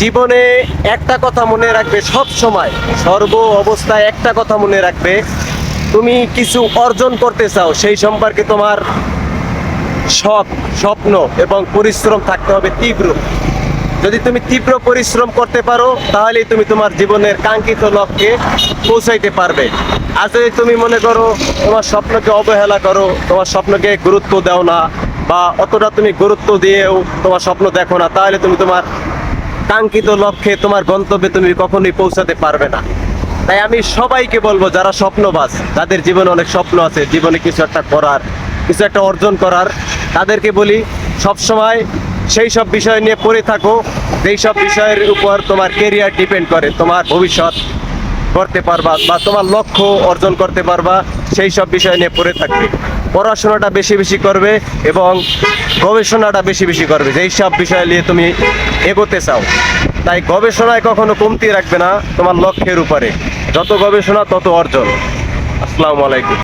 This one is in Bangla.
জীবনে একটা কথা মনে রাখবে সব সময়। সর্ব অবস্থায় একটা কথা মনে রাখবে। তুমি কিছু অর্জন করতে চাও, সেই সম্পর্কে তোমার শখ, স্বপ্ন এবং পরিশ্রম থাকতে হবে তীব্র। যদি তুমি তীব্র পরিশ্রম করতে পারো, তাহলেই তুমি তোমার জীবনের কাঙ্ক্ষিত লক্ষ্যে পৌঁছাইতে পারবে। আর যদি তুমি মনে করো তোমার স্বপ্নকে অবহেলা করো, তোমার স্বপ্নকে গুরুত্ব দাও না বা অতটা তুমি গুরুত্ব দিয়েও তোমার স্বপ্ন দেখো না, তাহলে তুমি তোমার কাঙ্ক্ষিত লক্ষ্যে তোমার গন্তব্যে তুমি কখনোই পৌঁছাতে পারবে না। তাই আমি সবাইকে বলব, যারা স্বপ্নবাস তাদের জীবনে অনেক স্বপ্ন আছে, জীবনে কিছু একটা করার, কিছু একটা অর্জন করার, তাদেরকে বলি, সবসময় সেই সব বিষয় নিয়ে পড়ে থাকো, যেই সব বিষয়ের উপর তোমার কেরিয়ার ডিপেন্ড করে, তোমার ভবিষ্যৎ। করতে পারবা বা তোমার লক্ষ্য অর্জন করতে পারবা, সেই সব বিষয় নিয়ে পড়ে থাকবে। পড়াশোনাটা বেশি বেশি করবে এবং গবেষণাটা বেশি বেশি করবে, যেই সব বিষয় নিয়ে তুমি এগোতে চাও। তাই গবেষণায় কখনো কমতি রাখবে না তোমার লক্ষ্যের উপরে। যত গবেষণা, তত অর্জন। আসসালামু আলাইকুম।